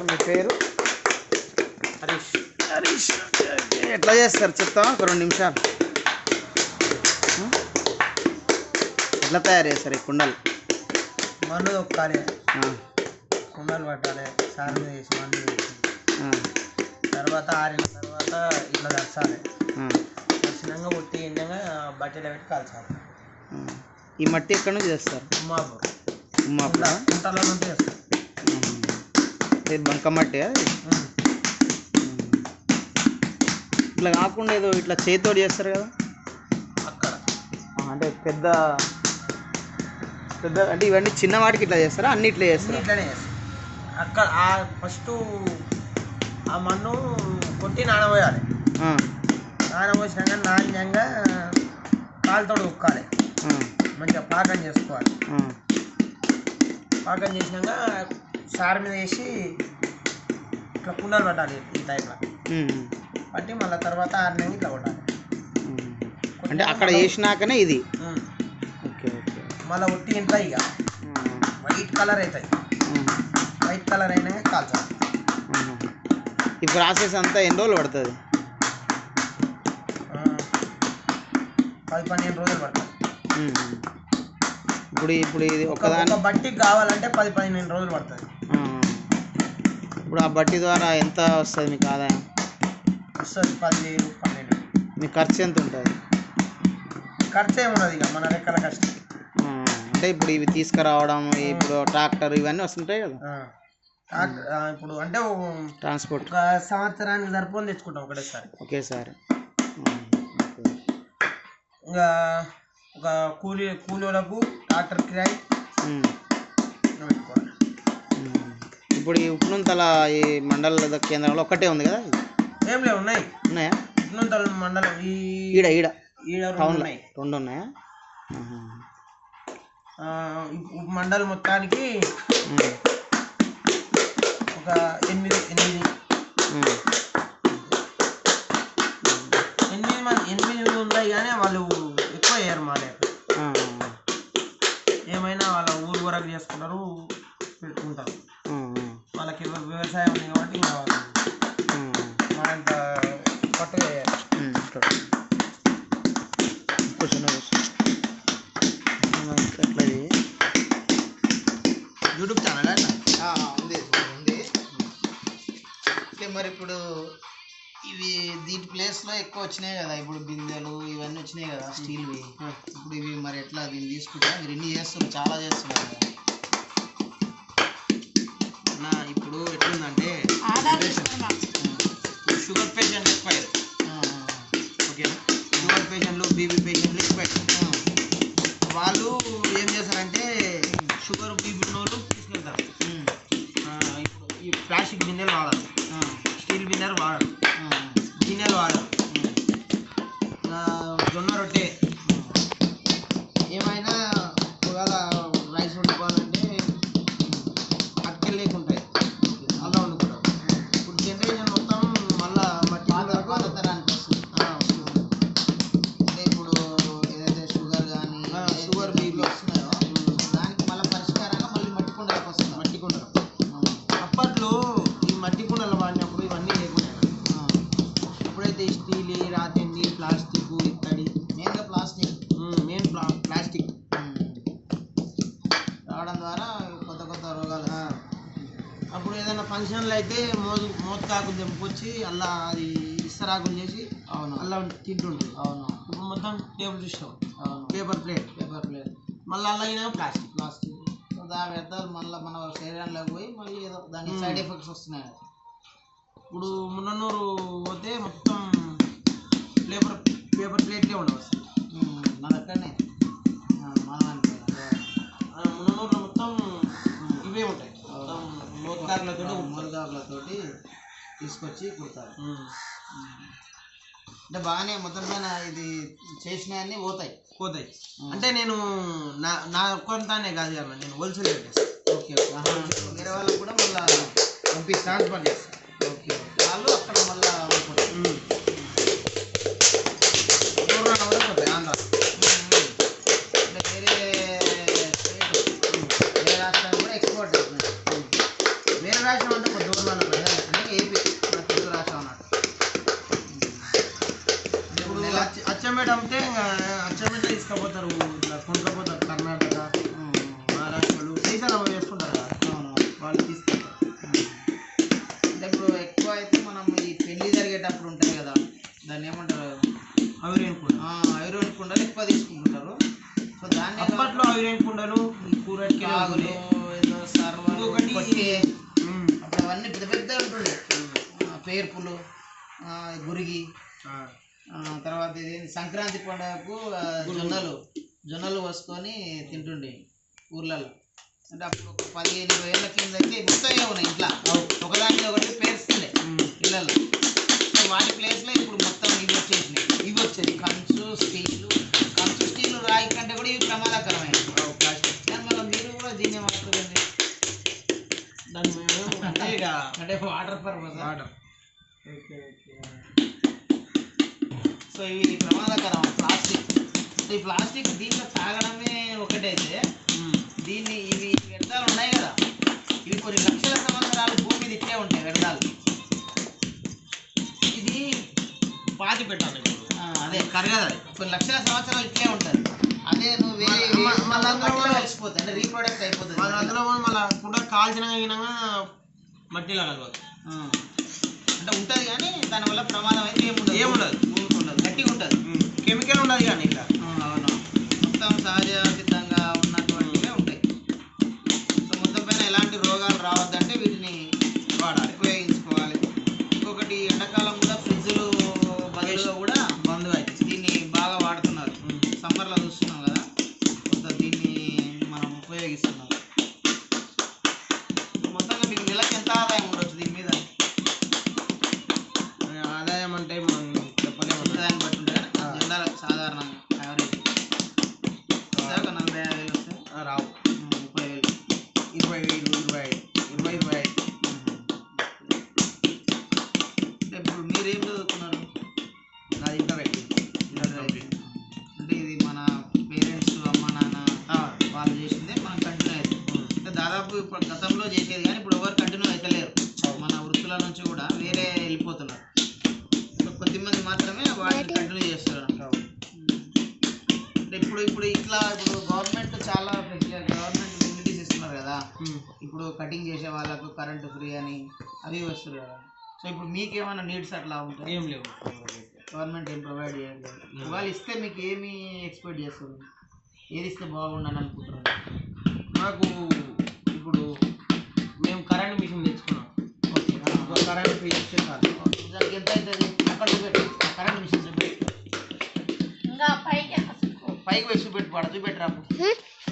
Sir మీ పేరు? హరీష్. హరీష్ ఎట్లా చేస్తారు? చెప్తావా? ఒక రెండు నిమిషాలు? ఎట్లా తయారు చేస్తారు ఈ కుండలు? మన్ను దొక్కాలి ఆ, కుండలు పట్టాలి. సార్ మీద వేసి మన్ను వేసి. తర్వాత ఆరిన తర్వాత ఇట్లా దర్చాలి ఆ, దర్శనంగా ఒట్టి ఎండంగా బట్టలు పెట్టి కాల్చాలి. ఈ మట్టి ఎక్కడి నుంచి చేస్తారు ఉమ్మాపూర్. ఉమ్మాపురా? కుంటలో నుండి చేస్తాం ఇది బంక మట్టి అది? ఉమ్. ఇట్లా కాకుండా ఏదో ఇట్లా చేతితోటి చేస్తారు కదా? అక్కడ. అంటే పెద్ద పెద్ద అంటే ఇవన్నీ చిన్న వాటికి ఇట్లా చేస్తారా? అన్ని ఇట్లా చేస్తారా? ఇట్లనే చేస్తాం అక్కడ ఆ ఫస్ట్ ఆ మన్ను కొట్టి నానబోయాలి. నానబోసినాక నాణ్యంగా కాలుతో ఉక్కాలి. మంచిగా పాకం చేసుకోవాలి. పాకం చేసినాక సార్ మీద వేసి ఇట్లా కుండలు పట్టాలి టైప్లో ఉమ్, పట్టి మళ్ళీ తర్వాత ఆరినాక ఇట్లా కొట్టాలి. అంటే అక్కడ వేసినాకనే ఇది. Okay okay. మళ్ళీ ఒట్టి ఇంట్లో ఇక. వైట్ కలర్ అవుతాయి వైట్ కలర్ అయినాక కాల్చాలి. ఈ ప్రాసెస్ అంతా ఎన్ని రోజులు పడుతుంది? పది పన్నెండు రోజులు పడుతుంది. ఇప్పుడు ఇప్పుడు ఇది ఒక ఒకదాని ఒక బట్టికి కావాలంటే పది పదిహేను రోజులు పడుతుంది. ఇప్పుడు ఆ బట్టి ద్వారా ఎంత వస్తుంది మీకు ఆదాయం? వస్తుంది పదివేలు పన్నెండు. మీ ఖర్చు ఎంత ఉంటుంది? ఖర్చు ఏమున్నది ఇక మన రెక్కల కష్టం అంటే ఇప్పుడు ఇవి తీసుకురావడం ఇప్పుడు ట్రాక్టర్ ఇవన్నీ వస్తుంటాయి కదా? ఇప్పుడు అంటే ట్రాన్స్పోర్ట్. ఒక సంవత్సరానికి సరిపోని తెచ్చుకుంటాం ఒకటేసారి. ఒకేసారి. ఇంకా ఒక కూలీ కూలీలకు ట్రాక్టర్ కిరాయి పెట్టుకోవాలి. ఇప్పుడు ఈ ఉప్పునుంతల ఈ మండల కేంద్రంలో ఒక్కటే ఉంది కదా? ఏం లేవు ఉన్నాయి. ఉన్నాయా? ఇట్నుంతల మండలం ఈ ఈడ ఈడ. ఈడ రెండు ఉన్నాయి. రెండు ఉన్నాయా? మండలం మొత్తానికి ఒక ఎనిమిది ఎనిమిది. ఎనిమిది మంది ఎనిమిది ఉన్నాయి కానీ వాళ్ళు వేయరు మా లేక ఏమైనా వాళ్ళ ఊరు వరకు చేసుకుంటారు పెట్టుకుంటారు. వాళ్ళకి వ్య- వ్యవసాయం ఉంది కాబట్టి మనంత పట్టుగా? YouTube channel? ఉంది ఉంది. అంటే మరి ఇప్పుడు ఇవి దీని ప్లేస్లో ఎక్కువ వచ్చినాయి కదా. ఇప్పుడు బిందెలు ఇవన్నీ వచ్చినాయి కదా స్టీల్వి. ఇప్పుడు ఇవి మరి ఎట్లా దీన్ని తీసుకుంటా మీరు ఇన్ని చేస్తున్నారు చాలా చేస్తున్నారు. కదా నా ఇప్పుడు ఎట్లుందంటే షుగర్ పేషెంట్ ఎక్కువ ఆ, ఓకేనా? షుగర్ పేషెంట్లు బీపీ పేషెంట్లు ఎక్కువ అయ్యారు వాళ్ళు ఏం చేస్తారంటే షుగర్ బీపీ ఉన్న వాళ్ళు తీసుకెళ్తారు. ఇప్పుడు ఈ ప్లాస్టిక్ బిందెలు వాడాలి స్టీల్ బిన్నెలు వాడరు. ఏదైనా ఫంక్షన్లు అయితే మోదు మోతకాకులు తెంపుకొచ్చి అలా అది ఇస్తరాకులు చేసి అవును. అలా తింటుంటుంది అవును. ఇప్పుడు మొత్తం టేబుల్ సిస్టమ్ అవును. Paper plate. Paper plate. మళ్ళీ అలా అయినా ప్లాస్టిక్. ప్లాస్టిక్. దాని వ్యర్థాలు మళ్ళీ మన శరీరంలోకి పోయి మళ్ళీ ఏదో దానికి. సైడ్ ఎఫెక్ట్స్ వస్తున్నాయి. ఇప్పుడు మున్నన్నూరు పోతే మొత్తం పేపర్ పేపర్ ప్లేట్లే ఉండవు. మన దగ్గరనే ఆ, మన ఉంటాయి మొత్తం మురగాకులతోటి తీసుకొచ్చి కుడతారు. అంటే బాగానే మొత్తం పైన ఇది చేసినవన్నీ పోతాయి. పోతాయి. అంటే నేను నా నా ఒక్కంతానే కాదు కదా నేను హోల్సేల్ పెట్టేస్తాను ఓకే. వేరే వాళ్ళకి కూడా మళ్ళీ పంపి ట్రాన్స్ఫర్ చేస్తాను ఓకే. వాళ్ళు అక్కడ మళ్ళీ దాన్ని ఏమంటారు? ఐరన్ కుండ. ఐరన్ కుండలు ఎక్కువ తీసుకుంటుంటారు. సో దాన్ని అప్పట్లో ఐరన్ కుండలు ఈ కూరటికి కాగులు ఏదో సర్వలు అప్పుడు అవన్నీ పెద్ద పెద్ద ఉంటుండే. పేర్పులు గురిగి తర్వాత ఇది సంక్రాంతి పండుగకు జొన్నలు జొన్నలు వసుకొని తింటుండే ఊర్లలో. అంటే అప్పుడు ఒక పదిహేను ఇరవై ఏళ్ళ కింద అయితే మొత్తం ఉన్నాయి ఇంట్లో. ఒకదానికి ఒకటి పేరుస్తుండే ఇళ్ళల్లో వాటర్ సో ఇవి ప్రమాదకరం ప్లాస్టిక్. సో ఈ ప్లాస్టిక్ దీంట్లో తాగడమే ఒకటైతే దీన్ని ఇవి వ్యర్థాలు ఉన్నాయి కదా. ఇవి కొన్ని లక్షల సంవత్సరాలు భూమి ఇట్లే ఉంటాయి వ్యర్థాలు. ఇది పాతి పెట్టాలి. ఇప్పుడు అదే కరగదు అది. కొన్ని లక్షల సంవత్సరాలు ఇట్లే ఉంటుంది. అదే నువ్వు వేరే కలిసిపోతుంది అంటే రీప్రొడక్ట్ అయిపోతుంది. మళ్ళీ అందులో మళ్ళీ కూడా కాల్చిన అయినాక మట్టిలో కలవదు ఆ. అంటే ఉంటుంది కానీ దానివల్ల ప్రమాదం అయితే ఏముండదు ఏముండదు. ఉండదు గట్టిగా ఉంటుంది. కెమికల్ ఉండదు కానీ ఇలా అవును. మొత్తం సహజ సిద్ధంగా ఉన్నటువంటివే ఉంటాయి. సో మొత్తం పైన ఎలాంటి రోగాలు రావద్దంటే వీటిని వాడాలి. ఉపయోగించుకోవాలి. ఇంకొకటి ఎండాకాలం కూడా ఫ్రిడ్జ్లు బదులుగా కూడా బంధువు అయితే దీన్ని బాగా వాడుతున్నారు ఇప్పుడు గతంలో చేసేది కానీ ఇప్పుడు ఎవరు కంటిన్యూ అవుతలేరు మన వృత్తుల నుంచి కూడా వేరే వెళ్ళిపోతున్నారు. సో కొద్దిమంది మాత్రమే వాటిని కంటిన్యూ చేస్తున్నారు. అంటే ఇప్పుడు ఇప్పుడు ఇట్లా ఇప్పుడు గవర్నమెంట్ చాలా గవర్నమెంట్ ఫెసిలిటీస్ ఇస్తున్నారు కదా. ఇప్పుడు కటింగ్ చేసే వాళ్ళకు కరెంట్ ఫ్రీ అని అవి వస్తుంది కదా. సో ఇప్పుడు మీకు ఏమైనా నీడ్స్ అట్లా ఉంటాయి? ఏం లేవు. గవర్నమెంట్ ఏం ప్రొవైడ్ చేయట్లేదు. ఇవాళ ఇస్తే మీకు ఏమి ఎక్స్పెక్ట్ చేస్తుంది? ఏది ఇస్తే బాగుండని అనుకుంటున్నారు? మాకు కరెంట్ మిషన్ చూపెట్టు ఇంకా పైకి అసలు పైకి వచ్చి చూపెట్టు పడ చూపెట్టరా